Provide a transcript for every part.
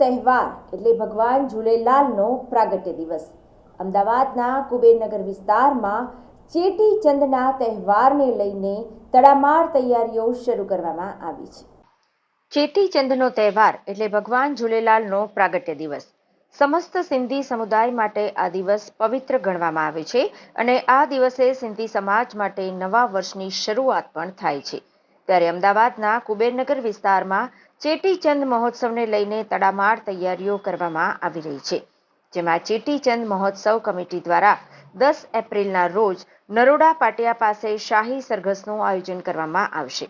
તહેવાર એટલે ભગવાન ઝૂલેલાલનો પ્રાગટ્ય દિવસ. અમદાવાદના કુબેરનગર વિસ્તારમાં ચેટીચંદના તહેવારને લઈને તડામાર તૈયારીઓ શરૂ કરવામાં આવી છે. ચેટીચંદનો તહેવાર એટલે ભગવાન ઝૂલેલાલનો પ્રાગટ્ય દિવસ. સમસ્ત સિંધી સમુદાય માટે આ દિવસ પવિત્ર ગણવામાં આવે છે અને આ દિવસે સિંધી સમાજ માટે નવા વર્ષની શરૂઆત પણ થાય છે. ત્યારે અમદાવાદના કુબેરનગર વિસ્તારમાં ચેટીચંદ મહોત્સવને લઈને તડામાર તૈયારીઓ કરવામાં આવી રહી છે, જેમાં ચેટીચંદ મહોત્સવ કમિટી દ્વારા દસ એપ્રિલના રોજ નરોડા પાટિયા પાસે શાહી સરઘસનું આયોજન કરવામાં આવશે.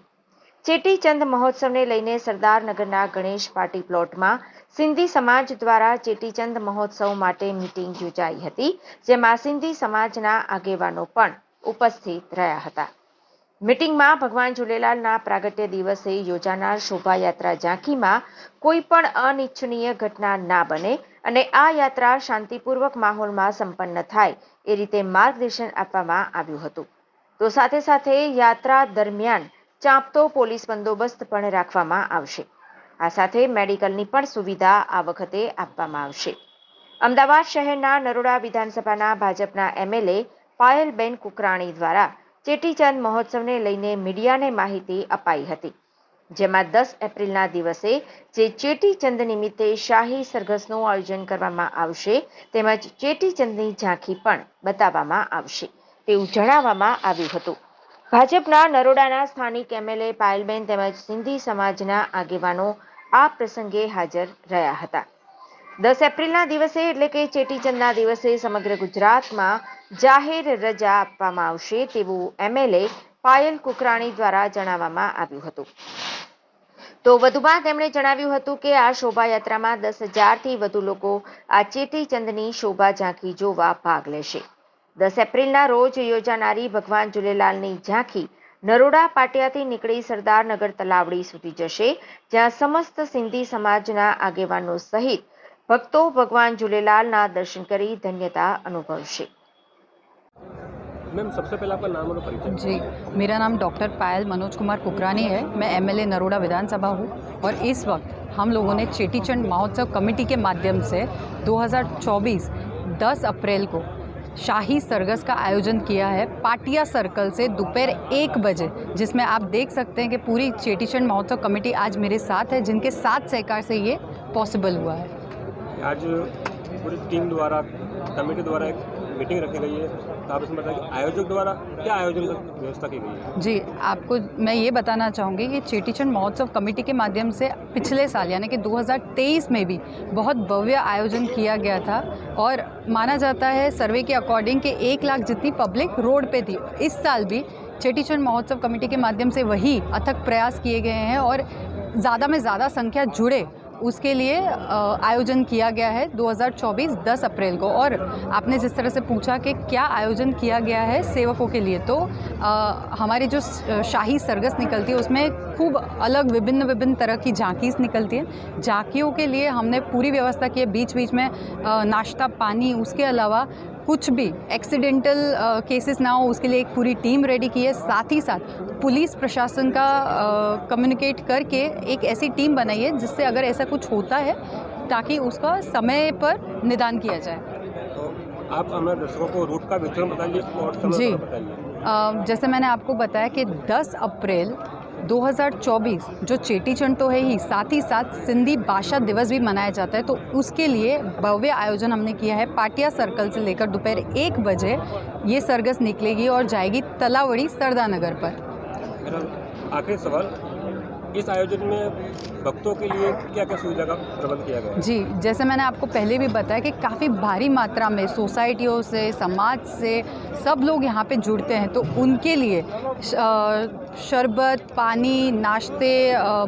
ચેટીચંદ મહોત્સવને લઈને સરદારનગરના ગણેશ પાર્ટી પ્લોટમાં સિંધી સમાજ દ્વારા ચેટીચંદ મહોત્સવ માટે મીટિંગ યોજાઈ હતી, જેમાં સિંધી સમાજના આગેવાનો પણ ઉપસ્થિત રહ્યા હતા. મીટિંગમાં ભગવાન ઝૂલેલાલના પ્રાગટ્ય દિવસે યોજાનાર શોભાયાત્રા ઝાંખીમાં કોઈ પણ અનિચ્છનીય ઘટના ના બને અને આ યાત્રા શાંતિપૂર્વક માહોલમાં સંપન્ન થાય એ રીતે માર્ગદર્શન આપવામાં આવ્યું હતું. તો સાથે સાથે યાત્રા દરમિયાન ચાંપતો પોલીસ બંદોબસ્ત પણ રાખવામાં આવશે. આ સાથે મેડિકલની પણ સુવિધા આ વખતે આપવામાં આવશે. અમદાવાદ શહેરના નરોડા વિધાનસભાના ભાજપના એમએલએ પાયલબેન કુકરાણી દ્વારા ચેટીચંદ મહોત્સવને લઈને મીડિયાને માહિતી અપાઈ હતી. જેમાં દસ એપ્રિલના દિવસે જે ચેટીચંદ નિમિત્તે શાહી સરઘસનું આયોજન કરવામાં આવશે, તેમજ ચેટીચંદની ઝાંખી પણ બતાવવામાં આવશે તેવું જણાવવામાં આવ્યું હતું. ભાજપના નરોડાના સ્થાનિક એમએલએ પાયલબેન તેમજ સિંધી સમાજના આગેવાનો આ પ્રસંગે હાજર રહ્યા હતા. દસ એપ્રિલના દિવસે એટલે કે ચેટીચંદના દિવસે સમગ્ર ગુજરાતમાં જાહેર રજા આપવામાં આવશે તેવું એમએલએ પાયલ કુકરાણી દ્વારા જણાવવામાં આવ્યું હતું. તો વધુમાં તેમણે જણાવ્યું હતું કે આ શોભાયાત્રામાં દસ હજારથી વધુ લોકો આ ચેટીચંદની શોભા ઝાંખી જોવા ભાગ લેશે. દસ એપ્રિલના રોજ યોજાનારી ભગવાન જુલેલાલની ઝાંખી નરોડા પાટિયાથી નીકળી સરદારનગર તલાવડી સુધી જશે, જ્યાં સમસ્ત સિંધી સમાજના આગેવાનો સહિત ભક્તો ભગવાન જુલેલાલના દર્શન કરી ધન્યતા અનુભવશે. मैम सबसे पहले आपका नाम और परिचय। जी मेरा नाम डॉक्टर पायल मनोज कुमार कुकरानी है। मैं एमएलए नरोड़ा विधानसभा हूँ और इस वक्त हम लोगों ने चेटीचंड महोत्सव कमेटी के माध्यम से 2024 10 अप्रैल को शाही सरगस का आयोजन किया है। पाटिया सर्कल से दोपहर एक बजे जिसमें आप देख सकते हैं कि पूरी चेटीचंड महोत्सव कमेटी आज मेरे साथ है जिनके साथ सहकार से ये पॉसिबल हुआ है। आज पूरी टीम द्वारा कमेटी द्वारा एक मीटिंग रखी गई है। तो आप इसमें बताइए, आयोजक द्वारा क्या आयोजन व्यवस्था की गई है? जी, आपको मैं ये बताना चाहूँगी कि चेटीचंद महोत्सव कमेटी के माध्यम से पिछले साल, यानी कि 2023 में भी बहुत भव्य आयोजन किया गया था और माना जाता है सर्वे के अकॉर्डिंग कि एक लाख जितनी पब्लिक रोड पे थी, इस साल भी चेटीचंद महोत्सव कमेटी के माध्यम से वही अथक प्रयास किए गए हैं और ज़्यादा में ज़्यादा संख्या जुड़े उसके लिए आयोजन किया गया है 2024 10 अप्रैल को। और आपने जिस तरह से पूछा कि क्या आयोजन किया गया है सेवकों के लिए तो हमारी जो शाही सरगस निकलती है, उसमें खूब अलग विभिन्न विभिन्न तरह की झांकीस निकलती हैं। झांकियों के लिए हमने पूरी व्यवस्था की है बीच बीच में नाश्ता, पानी, उसके अलावा कुछ भी एक्सीडेंटल केसेस ना हो उसके लिए एक पूरी टीम रेडी की है। साथ ही साथ पुलिस प्रशासन का कम्युनिकेट करके एक ऐसी टीम बनाई है जिससे अगर ऐसा कुछ होता है ताकि उसका समय पर निदान किया जाए। तो आप दर्शकों को रूट का वितरण बताइए और समय जी। बताइए। जैसे मैंने आपको बताया कि 10 अप्रैल 2024 जो चेटीचंड तो है ही, साथ ही साथ सिंधी भाषा दिवस भी मनाया जाता है तो उसके लिए भव्य आयोजन हमने किया है पाटिया सर्कल से लेकर दोपहर एक बजे। ये सरगस निकलेगी और जाएगी तलावड़ी सरदानगर पर। आखिरी सवाल इस आयोजन में भक्तों के लिए क्या क्या सुविधा का प्रबंध किया गया? जी, जैसे मैंने आपको पहले भी बताया कि काफ़ी भारी मात्रा में सोसाइटियों से, समाज से सब लोग यहाँ पे जुड़ते हैं तो उनके लिए शरबत, पानी, नाश्ते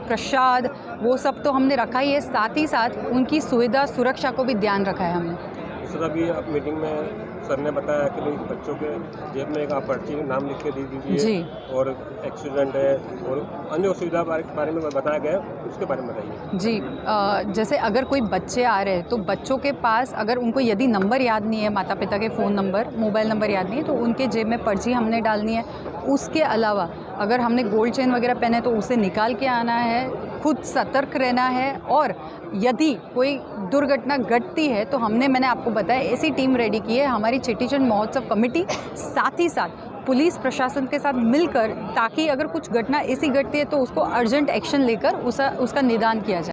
प्रसाद, वो सब तो हमने रखा ही है। साथ ही साथ उनकी सुविधा, सुरक्षा को भी ध्यान रखा है हमने। इस तरह भी आप मीटिंग में सर ने बताया कि भाई बच्चों के जेब में एक आप पर्ची नाम लिख के दे दीजिए जी। और एक्सीडेंट है और अन्य सुविधा बारे बारे में बताया गया उसके बारे में बताइए जी अ, जैसे अगर कोई बच्चे आ रहे हैं तो बच्चों के पास अगर उनको यदि नंबर याद नहीं है माता पिता के फ़ोन नंबर मोबाइल नंबर याद नहीं है तो उनके जेब में पर्ची हमने डालनी है उसके अलावा अगर हमने गोल्ड चेन वगैरह पहने तो उसे निकाल के आना है खुद सतर्क रहना है और यदि कोई दुर्घटना घटती है तो हमने, मैंने आपको बताया, ऐसी टीम रेडी की है, हमारी चेटीचंद महोत्सव कमेटी साथ ही साथ पुलिस प्रशासन के साथ मिलकर, ताकि अगर कुछ घटना ऐसी घटती है तो उसको अर्जेंट एक्शन लेकर उसा, उसका निदान किया जाए।